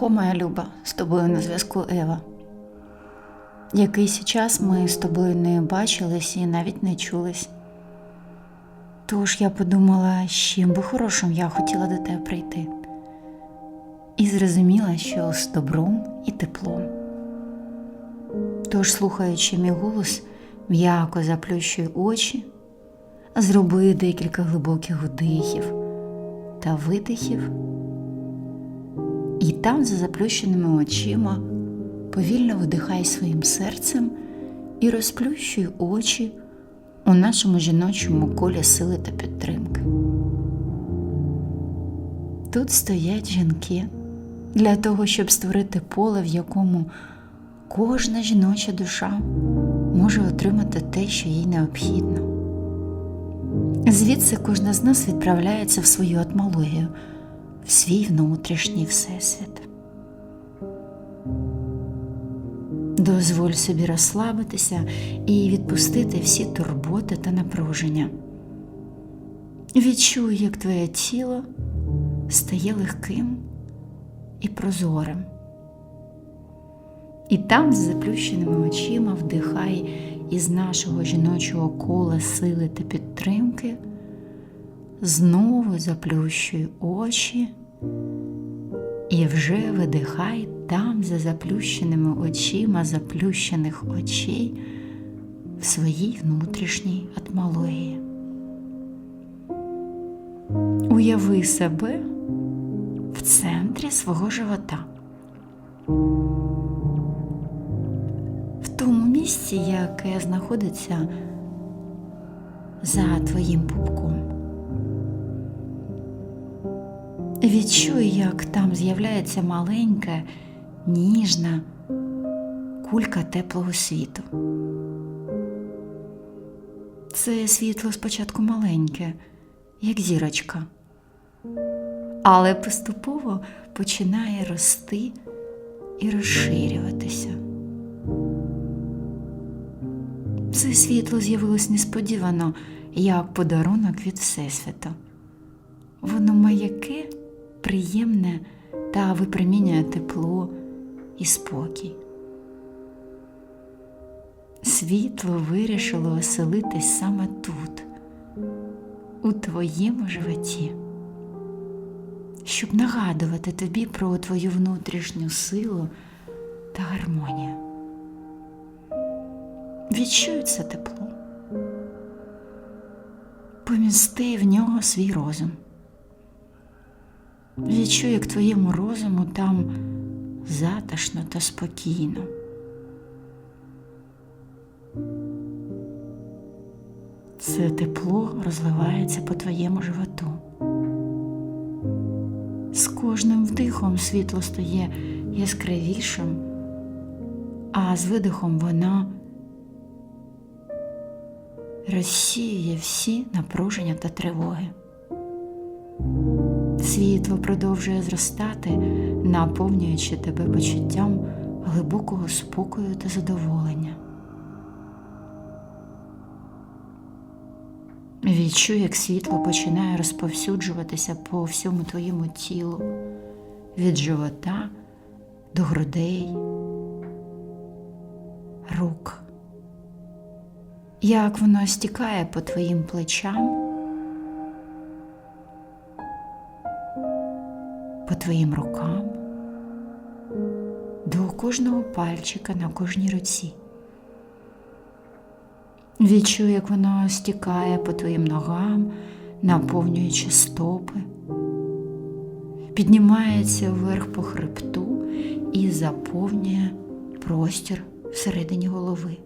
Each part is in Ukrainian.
Ахо, моя люба, з тобою на зв'язку Ева. Якийсь час ми з тобою не бачились і навіть не чулись. Тож я подумала, з чим би хорошим я хотіла до тебе прийти. І зрозуміла, що з добром і теплом. Тож, слухаючи мій голос, м'яко заплющуй очі, зроби декілька глибоких вдихів та видихів. І там, за заплющеними очима, повільно видихай своїм серцем і розплющуй очі у нашому жіночому колі сили та підтримки. Тут стоять жінки для того, щоб створити поле, в якому кожна жіноча душа може отримати те, що їй необхідно. Звідси кожна з нас відправляється в свою атмологію, в свій внутрішній всесвіт. Дозволь собі розслабитися і відпустити всі турботи та напруження. Відчуй, як твоє тіло стає легким і прозорим. І там, з заплющеними очима, вдихай із нашого жіночого кола сили та підтримки, знову заплющуй очі і вже видихай там, за заплющеними очима заплющених очей в своїй внутрішній атмології. Уяви себе в центрі свого живота. В тому місці, яке знаходиться за твоїм пупком. Відчуй, як там з'являється маленька, ніжна кулька теплого світу. Це світло спочатку маленьке, як зірочка, але поступово починає рости і розширюватися. Це світло з'явилось несподівано, як подарунок від Всесвіту. Воно маяке, приємне та випромінює тепло і спокій. Світло вирішило оселитись саме тут, у твоєму животі, щоб нагадувати тобі про твою внутрішню силу та гармонію. Відчуй це тепло, помісти в нього свій розум. Відчуй, як твоєму розуму там затишно та спокійно. Це тепло розливається по твоєму животу. З кожним вдихом світло стає яскравішим, а з видихом воно розсіює всі напруження та тривоги. Світло продовжує зростати, наповнюючи тебе почуттям глибокого спокою та задоволення. Відчуй, як світло починає розповсюджуватися по всьому твоєму тілу, від живота до грудей, рук. Як воно стікає по твоїм плечам, твоїм рукам, до кожного пальчика на кожній руці. Відчуй, як воно стікає по твоїм ногам, наповнюючи стопи, піднімається вверх по хребту і заповнює простір всередині голови.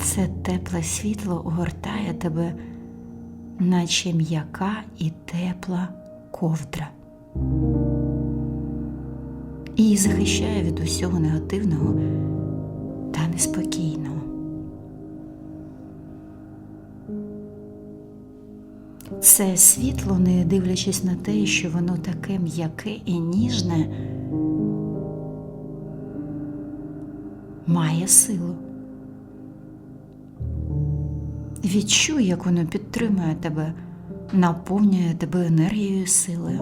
Це тепле світло огортає тебе, наче м'яка і тепла ковдра і захищає від усього негативного та неспокійного. Це світло, не дивлячись на те, що воно таке м'яке і ніжне, має силу. Відчуй, як воно підтримує тебе наповнює тебе енергією і силою.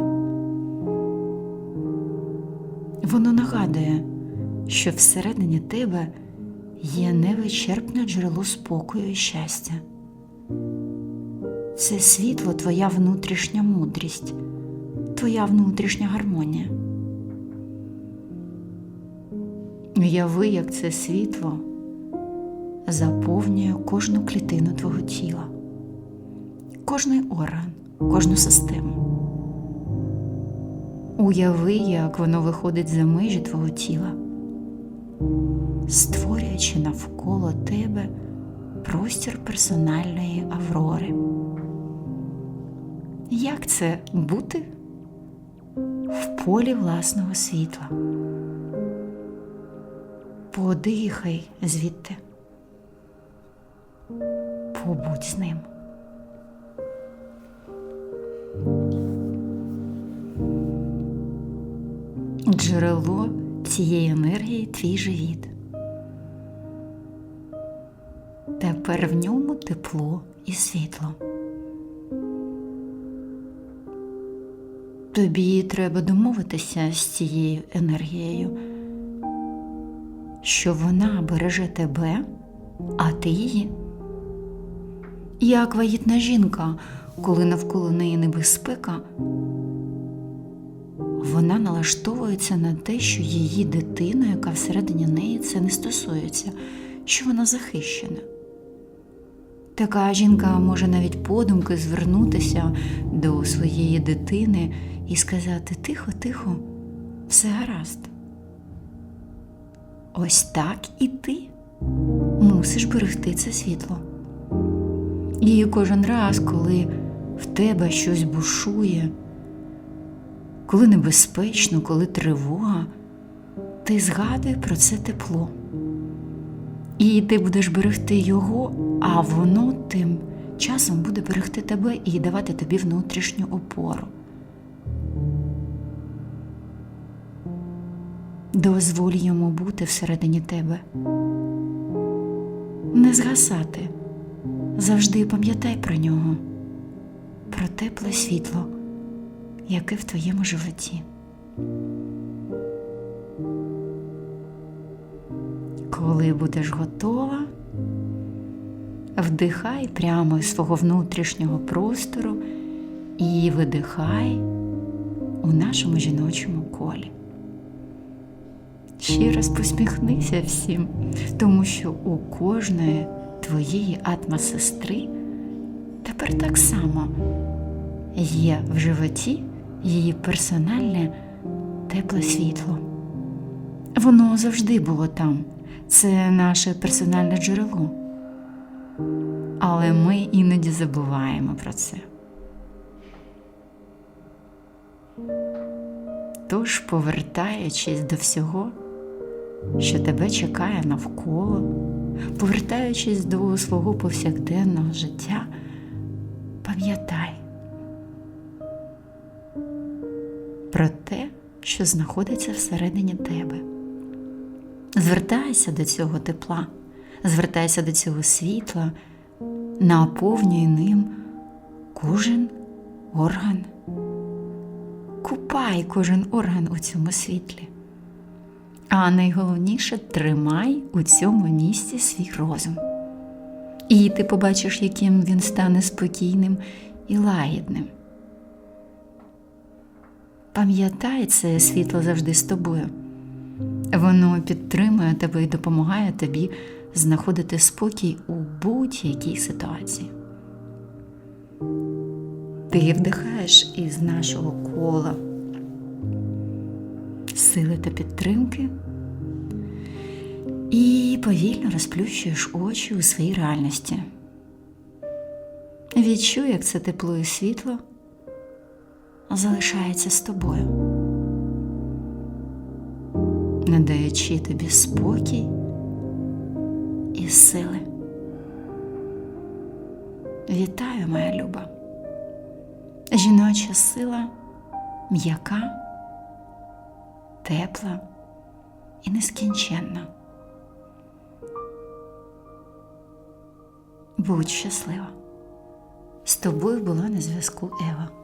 Воно нагадує, що всередині тебе є невичерпне джерело спокою і щастя. Це світло твоя внутрішня мудрість, твоя внутрішня гармонія. Уяви, як це світло заповнює кожну клітину твого тіла, кожний орган, кожну систему. Уяви, як воно виходить за межі твого тіла, створюючи навколо тебе простір персональної аврори. Як це бути в полі власного світла? Подихай звідти, побудь з ним. Джерело цієї енергії твій живіт. Тепер в ньому тепло і світло. Тобі треба домовитися з цією енергією, що вона береже тебе, а ти її. Як вагітна жінка, коли навколо неї небезпека, вона налаштовується на те, що її дитина, яка всередині неї це не стосується, що вона захищена. Така жінка може навіть подумки звернутися до своєї дитини і сказати тихо, тихо, все гаразд. Ось так і ти мусиш берегти це світло. І кожен раз, коли в тебе щось бушує, коли небезпечно, коли тривога, ти згадуй про це тепло. І ти будеш берегти його, а воно тим часом буде берегти тебе і давати тобі внутрішню опору. Дозволь йому бути всередині тебе. Не згасати. Завжди пам'ятай про нього, про тепле світло, яке в твоєму животі. Коли будеш готова, вдихай прямо із свого внутрішнього простору і видихай у нашому жіночому колі. Ще раз посміхнися всім, тому що у кожної твоєї атма-сестри тепер так само є в животі її персональне тепле світло. Воно завжди було там, це наше персональне джерело. Але ми іноді забуваємо про це. Тож, повертаючись до всього, що тебе чекає навколо, повертаючись до свого повсякденного життя, пам'ятай про те, що знаходиться всередині тебе. Звертайся до цього тепла, звертайся до цього світла, наповнюй ним кожен орган. Купай кожен орган у цьому світлі. А найголовніше тримай у цьому місці свій розум. І ти побачиш, яким він стане спокійним і лагідним. Пам'ятай, це світло завжди з тобою. Воно підтримує тебе і допомагає тобі знаходити спокій у будь-якій ситуації. Ти вдихаєш із нашого кола сили та підтримки і повільно розплющуєш очі у своїй реальності. Відчуй, як це тепло і світло залишається з тобою, надаючи тобі спокій і сили. Вітаю, моя люба. Жіноча сила м'яка, тепла і нескінченна. Будь щаслива. З тобою була на зв'язку Ева.